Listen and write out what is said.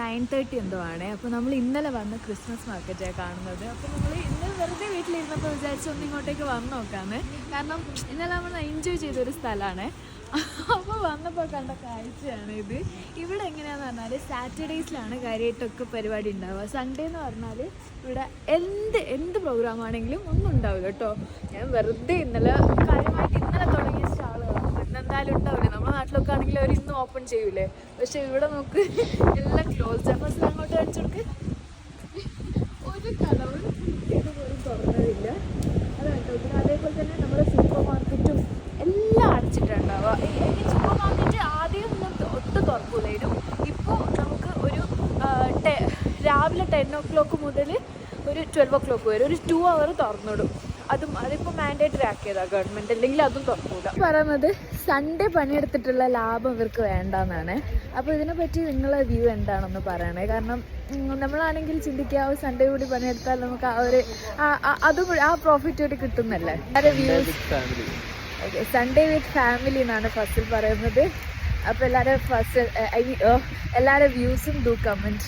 Nine thirty എന്തോ ആണ്. അപ്പോൾ നമ്മൾ ഇന്നലെ വന്ന ക്രിസ്മസ് മാർക്കറ്റാണ് കാണുന്നത്. അപ്പോൾ നമ്മൾ ഇന്നലെ വെറുതെ വീട്ടിലിരുന്നപ്പോൾ വിചാരിച്ചു ഒന്ന് ഇങ്ങോട്ടേക്ക് വന്ന് നോക്കാമെന്ന് കാരണം ഇന്നലെ നമ്മൾ എൻജോയ് ചെയ്തൊരു സ്ഥലമാണ് അപ്പോൾ വന്നപ്പോൾ കണ്ട കാഴ്ചയാണ് ഇത്. ഇവിടെ എങ്ങനെയാന്ന് പറഞ്ഞാൽ സാറ്റർഡേസിലാണ് കാര്യമായിട്ടൊക്കെ പരിപാടി ഉണ്ടാവുക. സൺഡേ എന്ന് പറഞ്ഞാൽ ഇവിടെ എന്ത് എന്ത് പ്രോഗ്രാം ആണെങ്കിലും ഒന്നും ഉണ്ടാവില്ല കേട്ടോ ഞാൻ വെറുതെ ഇന്നലെ കാര്യമായിട്ട് ഇന്നലെ തുടങ്ങിയ സ്റ്റാളുകളാണ് ഇന്നെന്തായാലും ഉണ്ടാവില്ല നമ്മുടെ നാട്ടിലൊക്കെ ആണെങ്കിൽ അവർ ഇന്ന് ഓപ്പൺ ചെയ്യൂലേ? പക്ഷെ ഇവിടെ നമുക്ക് എല്ലാം ക്ലോസ് ആണ് ഫസ്റ്റ് അങ്ങോട്ട് കാണിച്ചു കൊടുക്ക്. ഒരു കടവും ഇതുപോലും തുറന്നതില്ല അതാണ് അതേപോലെ തന്നെ നമ്മുടെ സൂപ്പർ മാർക്കറ്റും എല്ലാം അടച്ചിട്ടുണ്ടാവുക. സൂപ്പർ മാർക്കറ്റ് ആദ്യം ഒന്നും ഒട്ടും തുറക്കൂലായിരുന്നു ഇപ്പോൾ നമുക്ക് ഒരു രാവിലെ ടെൻ ഒ ക്ലോക്ക് മുതൽ ഒരു ട്വൽവ് ഒ ക്ലോക്ക് വരെ ഒരു ടു അവർ തുറന്നിടും. അതും അതിപ്പോൾ മാൻഡേറ്ററി ആക്കിയതാണ് ഗവൺമെന്റ് അല്ലെങ്കിൽ അതും തുറക്കൂല. പറയുന്നത് സൺഡേ പണിയെടുത്തിട്ടുള്ള ലാഭം ഇവർക്ക് വേണ്ടെന്നാണ്. അപ്പോൾ ഇതിനെപ്പറ്റി നിങ്ങളെ വ്യൂ എന്താണെന്ന് പറയണേ? കാരണം നമ്മളാണെങ്കിൽ ചിന്തിക്കാവ് സൺഡേ കൂടി പണിയെടുത്താൽ നമുക്ക് ആ ഒരു അതും ആ പ്രോഫിറ്റ് കൂടി കിട്ടുന്നല്ലേ? അതിന്റെ views okay Sunday with family എന്നാണ് ഫസ്റ്റിൽ പറയുന്നത്. അപ്പോൾ എല്ലാവരും ഫസ്റ്റ് ഐ മീൻ എല്ലാവരുടെ വ്യൂസും ഡു കമന്റ്